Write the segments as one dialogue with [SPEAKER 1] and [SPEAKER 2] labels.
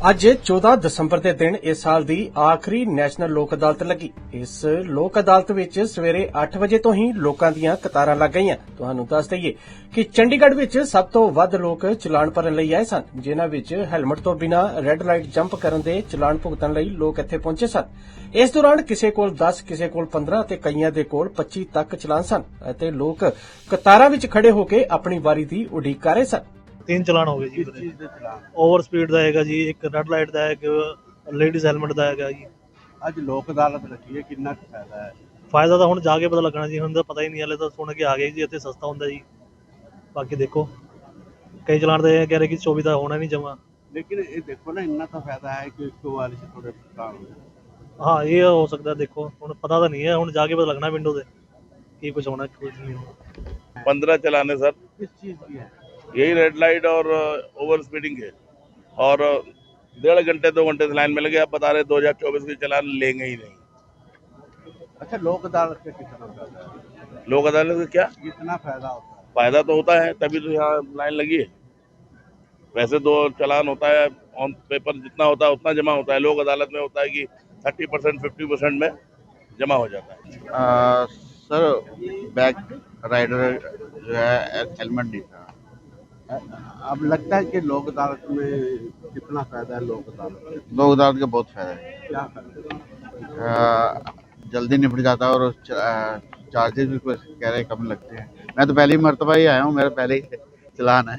[SPEAKER 1] ਅੱਜ 14 ਦਸੰਬਰ ਦੇ ਦਿਨ ਇਸ ਸਾਲ ਦੀ ਆਖਰੀ ਨੈਸ਼ਨਲ ਲੋਕ ਅਦਾਲਤ ਲੱਗੀ। ਇਸ ਲੋਕ ਅਦਾਲਤ ਵਿੱਚ ਸਵੇਰੇ 8 ਵਜੇ ਤੋਂ ਹੀ ਲੋਕਾਂ ਦੀਆਂ ਕਤਾਰਾਂ ਲੱਗ ਗਈਆਂ। ਤੁਹਾਨੂੰ ਦੱਸ ਦਈਏ ਕਿ ਚੰਡੀਗੜ੍ਹ ਵਿੱਚ ਸਭ ਤੋਂ ਵੱਧ ਲੋਕ ਚਲਾਨ ਭਰਨ ਲਈ ਆਏ ਸਨ, ਜਿਨ੍ਹਾਂ ਵਿੱਚ ਹੈਲਮਟ ਤੋਂ ਬਿਨਾਂ ਰੈੱਡ ਲਾਈਟ ਜੰਪ ਕਰਨ ਦੇ ਚਲਾਨ ਭੁਗਤਣ ਲਈ ਲੋਕ ਇੱਥੇ ਪਹੁੰਚੇ ਸਨ। ਇਸ ਦੌਰਾਨ ਕਿਸੇ ਕੋਲ 10 ਕਿਸੇ ਕੋਲ 15 ਅਤੇ ਕਈਆਂ ਦੇ ਕੋਲ 25 ਤੱਕ ਚਲਾਨ ਸਨ ਅਤੇ ਲੋਕ ਕਤਾਰਾਂ ਵਿੱਚ ਖੜੇ ਹੋ ਕੇ ਆਪਣੀ ਵਾਰੀ ਦੀ ਉਡੀਕ ਕਰ ਰਹੇ ਸਨ।
[SPEAKER 2] ਤਿੰਨ ਚਲਾਨ ਹੋ ਗਏ ਜੀ
[SPEAKER 3] ਕਿਸ ਚੀਜ਼ ਦੇ ਚਲਾਨ
[SPEAKER 2] ਓਵਰ ਸਪੀਡ ਦਾ ਹੈਗਾ ਜੀ ਇੱਕ ਰੈੱਡ ਲਾਈਟ ਦਾ ਹੈ ਇੱਕ ਲੇਡੀਜ਼ ਹੈਲਮਟ ਦਾ ਹੈਗਾ ਜੀ
[SPEAKER 3] ਅੱਜ ਲੋਕ ਅਦਾਲਤ ਰੱਖੀ ਹੈ ਕਿੰਨਾ ਕੁ ਫਾਇਦਾ ਹੈ
[SPEAKER 2] ਫਾਇਦਾ ਤਾਂ ਹੁਣ ਜਾ ਕੇ ਪਤਾ ਲੱਗਣਾ ਜੀ ਹੁਣ ਤਾਂ ਪਤਾ ਹੀ ਨਹੀਂ ਹਲੇ ਤਾਂ ਸੁਣ ਕੇ ਆ ਗਏ ਜੀ ਇੱਥੇ ਸਸਤਾ ਹੁੰਦਾ ਜੀ ਬਾਕੀ ਦੇਖੋ ਕਈ ਚਲਾਨ ਤਾਂ ਇਹ ਕਹਿ ਰਹੇ ਕਿ 24 ਦਾ ਹੋਣਾ ਨਹੀਂ ਜਮਾ
[SPEAKER 3] ਲੇਕਿਨ ਇਹ ਦੇਖੋ ਨਾ ਇੰਨਾ ਤਾਂ ਫਾਇਦਾ ਹੈ ਕਿ ਇੱਕੋ ਵਾਰ ਚ ਥੋੜੇ ਨੁਕਸਾਨ ਹੋ ਜਾਏ
[SPEAKER 2] ਹਾਂ ਇਹ ਹੋ ਸਕਦਾ ਦੇਖੋ ਹੁਣ ਪਤਾ ਤਾਂ ਨਹੀਂ ਹੈ ਹੁਣ ਜਾ ਕੇ ਪਤਾ ਲੱਗਣਾ ਵਿੰਡੋ ਤੇ ਕੀ ਕੁਝ ਹੋਣਾ ਕੁਝ ਨਹੀਂ ਹੋਣਾ
[SPEAKER 4] पंद्रह चलाने सर
[SPEAKER 3] किस चीज की है
[SPEAKER 4] यही रेड लाइट और ओवर स्पीडिंग है। और डेढ़ घंटे दो घंटे से लाइन में लगे आप बता रहे दो हज़ार चौबीस के चलान लेंगे ही नहीं।
[SPEAKER 3] अच्छा लोक अदालत का कितना है?
[SPEAKER 4] लोक अदालत का क्या?
[SPEAKER 3] कितना फ़ायदा होता है?
[SPEAKER 4] फ़ायदा तो होता है तभी तो यहाँ लाइन लगी है। वैसे दो चलान होता है ऑन पेपर जितना होता है उतना जमा होता है। लोक अदालत में होता है कि थर्टी परसेंट फिफ्टी परसेंट में जमा हो जाता है।
[SPEAKER 5] आ, सर बैक राइडर जो है हेलमेट नहीं था।
[SPEAKER 3] अब लगता है कि लोक अदालत में कितना फ़ायदा है लोक अदालत
[SPEAKER 5] लोक अदालत का बहुत फ़ायदा है।
[SPEAKER 3] क्या फ़ायदा
[SPEAKER 5] जल्दी निपट जाता है और चार्जेस भी कुछ कह रहे कम लगते हैं। मैं तो पहली मरतबा ही आया हूँ मेरा पहले ही चलान है।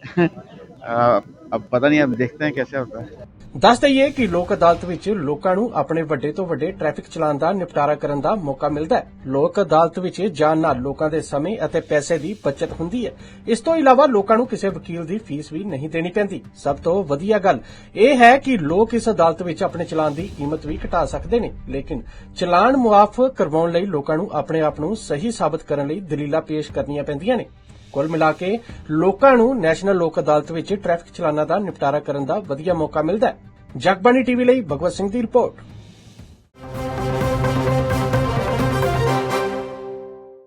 [SPEAKER 5] अब पता नहीं अब देखते हैं कैसे होता है
[SPEAKER 1] ਦੱਸ ਦਈਏ ਕਿ ਲੋਕ ਅਦਾਲਤ ਵਿੱਚ ਲੋਕਾਂ ਨੂੰ ਆਪਣੇ ਵੱਡੇ ਤੋਂ ਵੱਡੇ ਟ੍ਰੈਫਿਕ ਚਲਾਨ ਦਾ ਨਿਪਟਾਰਾ ਕਰਨ ਦਾ ਮੌਕਾ ਮਿਲਦਾ ਹੈ ਲੋਕ ਅਦਾਲਤ ਵਿੱਚ ਜਾਣ ਨਾਲ ਲੋਕਾਂ ਦੇ ਸਮੇਂ ਅਤੇ ਪੈਸੇ ਦੀ ਬਚਤ ਹੁੰਦੀ ਹੈ ਇਸ ਤੋਂ ਇਲਾਵਾ ਲੋਕਾਂ ਨੂੰ ਕਿਸੇ ਵਕੀਲ ਦੀ ਫੀਸ ਵੀ ਨਹੀਂ ਦੇਣੀ ਪੈਂਦੀ ਸਭ ਤੋਂ ਵਧੀਆ ਗੱਲ ਇਹ ਹੈ ਕਿ ਲੋਕ ਇਸ ਅਦਾਲਤ ਵਿੱਚ ਆਪਣੇ ਚਲਾਨ ਦੀ ਕੀਮਤ ਵੀ ਘਟਾ ਸਕਦੇ ਨੇ ਲੇਕਿਨ ਚਲਾਨ ਮੁਆਫ ਕਰਵਾਉਣ ਲਈ ਲੋਕਾਂ ਨੂੰ ਆਪਣੇ ਆਪ ਨੂੰ ਸਹੀ ਸਾਬਤ ਕਰਨ ਲਈ ਦਲੀਲਾਂ ਪੇਸ਼ ਕਰਨੀਆਂ ਪੈਂਦੀਆਂ ਨੇ ਕੁੱਲ ਮਿਲਾ ਕੇ ਲੋਕਾਂ ਨੂੰ ਨੈਸ਼ਨਲ ਲੋਕ ਅਦਾਲਤ ਵਿੱਚ ਟ੍ਰੈਫਿਕ ਚਲਾਨਾਂ ਦਾ ਨਿਪਟਾਰਾ ਕਰਨ ਦਾ ਵਧੀਆ ਮੌਕਾ ਮਿਲਦਾ ਹੈ। ਜਗਬਾਣੀ ਟੀਵੀ ਲਈ ਭਗਵਤ ਸਿੰਘ ਦੀ ਰਿਪੋਰਟ।